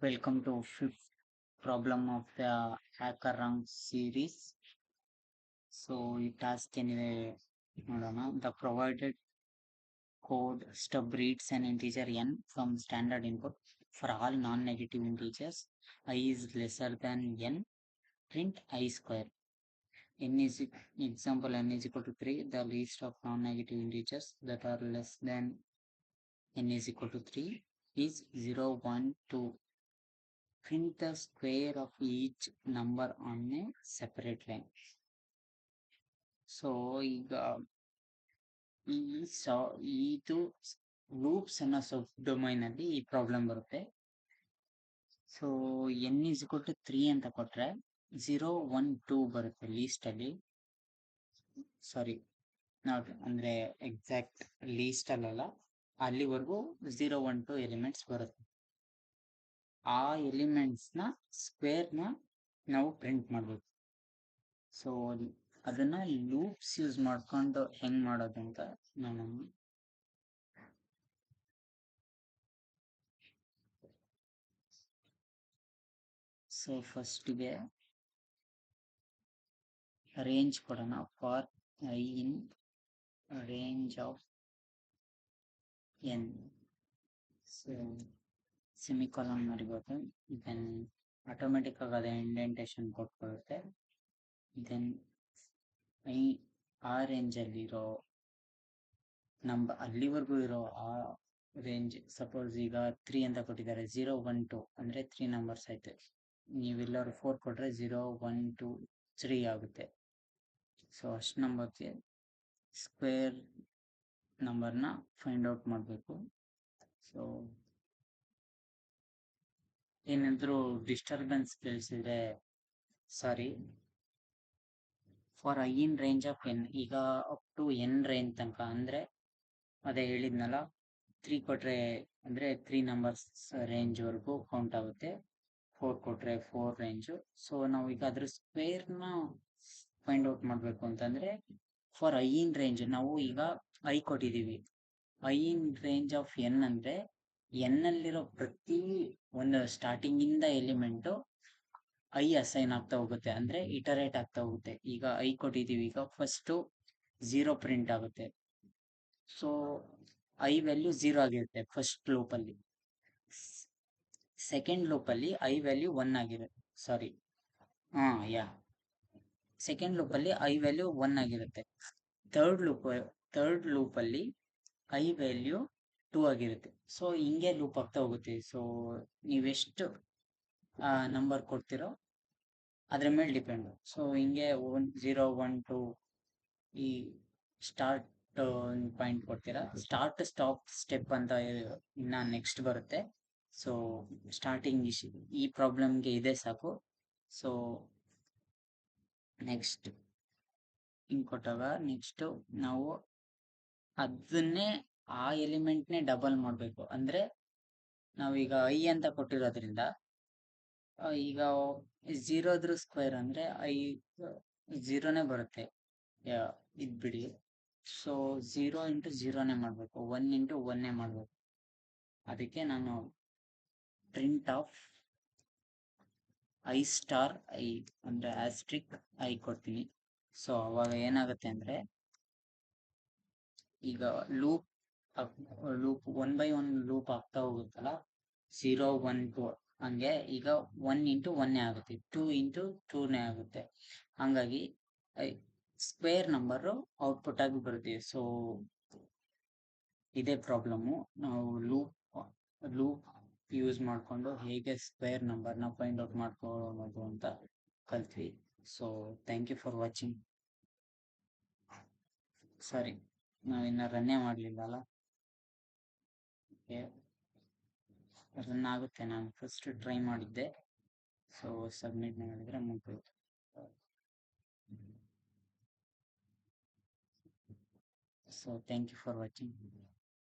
Welcome to fifth problem of the hacker rank series. So it asks anyway the provided code stub reads an integer n from standard input for all non-negative integers i is lesser than n print i square n is example n is equal to 3 the list of non-negative integers that are less than n is equal to 3 is 0 1 2 print the square of each number on a separate line. So ಈಗ, ಈ ಸಾ, ಇದು loops ಅನ್ನೋ ಸಬ್ domain ಅಲ್ಲಿ ಈ problem ಬರುತ್ತೆ. So n is equal to three ಅಂತ ಕೊಟ್ರೆ zero one two ಬರುತ್ತೆ ಲೀಸ್ಟ್ ಅಲ್ಲಿ. ಸಾರಿ ನಾಟ್ ಅಂದ್ರೆ ಎಕ್ಸಾಕ್ಟ್ ಲೀಸ್ಟ್ ಅಲ್ಲಲ್ಲ. ಅಲ್ಲಿವರೆಗೂ ಝೀರೋ ಒನ್ ಟು ಎಲಿಮೆಂಟ್ಸ್ ಬರುತ್ತೆ. ಆ ಎಲಿಮೆಂಟ್ಸ್ನ ಸ್ಕ್ವೇರ್ನ ನಾವು ಪ್ರಿಂಟ್ ಮಾಡಬೇಕು ಸೊ ಅದನ್ನ ಲೂಪ್ಸ್ ಯೂಸ್ ಮಾಡ್ಕೊಂಡು ಹೆಂಗ್ ಮಾಡೋದು ಅಂತ ನಾನು ಸೊ ಫಸ್ಟ್ಗೆ ರೇಂಜ್ ಕೊಡೋಣ. For I in range of N so semicolon the then automatic ಆಗಿ ಅದೇ ಇಂಡೆಂಟೇಶನ್ ಕೊಟ್ಕೊಳ್ಳುತ್ತೆ ದೆನ್ ಐ ಆ alli ನಂಬ ಅಲ್ಲಿವರೆಗೂ ಇರೋ ಆ ರೇಂಜ್ ಸಪೋಸ್ ಈಗ ತ್ರೀ ಅಂತ ಕೊಟ್ಟಿದ್ದಾರೆ ಝೀರೋ ಒನ್ ಟು ಅಂದರೆ ತ್ರೀ ನಂಬರ್ಸ್ ನೀವು ನೀವೆಲ್ಲರೂ ಫೋರ್ ಕೊಟ್ಟರೆ ಝೀರೋ ಒನ್ ಟು ತ್ರೀ ಆಗುತ್ತೆ. ಸೊ ಅಷ್ಟು ನಂಬರ್ಗೆ ಸ್ಕ್ವೇರ್ ನಂಬರ್ನ ಫೈಂಡ್ ಔಟ್ ಮಾಡಬೇಕು. ಸೊ ಏನಾದರೂ disturbance ಕೇಳಿಸಿದ್ರೆ sorry for i in range of n ಈಗ ಅಪ್ ಟು ಎನ್ ರೇಂಜ್ ತನಕ ಅಂದ್ರೆ ಅದೇ ಹೇಳಿದ್ನಲ್ಲ ತ್ರೀ ಕೊಟ್ರೆ ಅಂದ್ರೆ ತ್ರೀ ನಂಬರ್ಸ್ ರೇಂಜ್ ವರೆಗೂ ಕೌಂಟ್ ಆಗುತ್ತೆ. ಫೋರ್ ಕೊಟ್ರೆ ಫೋರ್ ರೇಂಜ್ ಸೊ ನಾವು ಈಗ ಅದ್ರ ಸ್ಕ್ವೇರ್ನ ಫೈಂಡ್ ಔಟ್ ಮಾಡಬೇಕು ಅಂತಂದ್ರೆ ಫಾರ್ ಐ ಇನ್ ರೇಂಜ್ ನಾವು ಈಗ ಐ ಕೊಟ್ಟಿದ್ದೀವಿ. I in range of n ಅಂದ್ರೆ ಎನ್ ಅಲ್ಲಿರೋ ಪ್ರತಿ ಒಂದು ಸ್ಟಾರ್ಟಿಂಗ್ ಇಂದ ಎಲಿಮೆಂಟು ಐ ಅಸೈನ್ ಆಗ್ತಾ ಹೋಗುತ್ತೆ. ಅಂದ್ರೆ ಇಟರೇಟ್ ಆಗ್ತಾ ಹೋಗುತ್ತೆ. ಈಗ ಐ ಕೊಟ್ಟಿದ್ದೀವಿ. ಈಗ ಫಸ್ಟು ಝೀರೋ ಪ್ರಿಂಟ್ ಆಗುತ್ತೆ. ಸೊ ಐ ವ್ಯಾಲ್ಯೂ ಝೀರೋ ಆಗಿರುತ್ತೆ ಫಸ್ಟ್ ಲೂಪಲ್ಲಿ ಸೆಕೆಂಡ್ ಲೂಪಲ್ಲಿ ಐ ವ್ಯಾಲ್ಯೂ ಒನ್ ಆಗಿರುತ್ತೆ ಸಾರಿ ಹಾಂ ಯಾ ಸೆಕೆಂಡ್ ಲೂಪ್ ಅಲ್ಲಿ ಐ ವ್ಯಾಲ್ಯೂ ಒನ್ ಆಗಿರುತ್ತೆ. ಥರ್ಡ್ ಲೂಪ್ ಥರ್ಡ್ ಲೂಪ್ ಅಲ್ಲಿ ಐ ವ್ಯಾಲ್ಯೂ ಟೂ ಆಗಿರುತ್ತೆ. ಸೊ ಹಿಂಗೆ ಲೂಪ್ ಆಗ್ತಾ ಹೋಗುತ್ತೆ. ಸೊ ನೀವೆಷ್ಟು ನಂಬರ್ ಕೊಡ್ತಿರೋ ಅದ್ರ ಮೇಲೆ ಡಿಪೆಂಡ್ ಸೊ ಹಿಂಗೆ ಒನ್ ಜೀರೋ ಒನ್ ಟು ಈ ಸ್ಟಾರ್ಟ್ ಪಾಯಿಂಟ್ ಕೊಡ್ತೀರಾ? ಸ್ಟಾರ್ಟ್ ಸ್ಟಾಪ್ ಸ್ಟೆಪ್ ಅಂತ ಇನ್ನ ನೆಕ್ಸ್ಟ್ ಬರುತ್ತೆ. ಸೊ ಸ್ಟಾರ್ಟಿಂಗ್ ಈ ಪ್ರಾಬ್ಲಮ್ಗೆ ಇದೆ ಸಾಕು. ಸೊ ನೆಕ್ಸ್ಟ್ ಹಿಂಗ್ ಕೊಟ್ಟಾಗ ನೆಕ್ಸ್ಟ್ ನಾವು ಅದನ್ನೇ ಆ ಎಲಿಮೆಂಟ್ನೇ ಡಬಲ್ ಮಾಡಬೇಕು. ಅಂದ್ರೆ ನಾವೀಗ ಐ ಅಂತ ಕೊಟ್ಟಿರೋದ್ರಿಂದ ಈಗ ಝೀರೋದ್ರ ಸ್ಕ್ವೇರ್ ಅಂದರೆ ಐ ಝೀರೋನೇ ಬರುತ್ತೆ. ಇದ್ ಬಿಡಿ. ಸೊ, ಝೀರೋ ಇಂಟು ಝೀರೋನೇ ಮಾಡಬೇಕು. ಒನ್ ಇಂಟು ಒನ್ನೇ ಮಾಡಬೇಕು. ಅದಕ್ಕೆ ನಾನು print of i star i ಅಂದ್ರೆ ಆಸ್ಟ್ರಿಕ್ ಐ ಕೊಡ್ತೀನಿ. ಸೊ ಅವಾಗ ಏನಾಗುತ್ತೆ ಅಂದ್ರೆ, ಈಗ loop loop one by one loop ಆಗ್ತಾ ಹೋಗುತ್ತಲ್ಲ ಝೀರೋ ಒನ್ ಟು ಹಂಗೆ ಈಗ ಒನ್ ಇಂಟು ಒನ್ನೇ ಆಗುತ್ತೆ ಟೂ ಇಂಟು ಟೂನೇ ಆಗುತ್ತೆ. ಹಂಗಾಗಿ ಸ್ಕ್ವೇರ್ ನಂಬರು ಔಟ್ಪುಟ್ ಆಗಿ ಬರುತ್ತೆ. ಸೊ ಇದೇ ಪ್ರಾಬ್ಲಮ್ಮು ನಾವು ಲೂಪ್ ಲೂಪ್ ಯೂಸ್ ಮಾಡಿಕೊಂಡು ಹೇಗೆ ಸ್ಕ್ವೇರ್ ನಂಬರ್ನ ಫೈಂಡ್ ಔಟ್ ಮಾಡ್ಕೊಳ್ಳೋದು ಅಂತ ಕಲ್ತ್ವಿ. So thank you for watching sorry ನಾವಿನ್ನ ರನ್ನೇ ಮಾಡಲಿಲ್ಲ ಅಲ್ಲ? ರನ್ ಆಗುತ್ತೆ. ನಾನು ಫಸ್ಟ್ ಟ್ರೈ ಮಾಡಿದ್ದೆ. ಸೊ ಸಬ್ಮಿಟ್ ಮಾಡಿದ್ರೆ ಮುಗಿತು so thank you for watching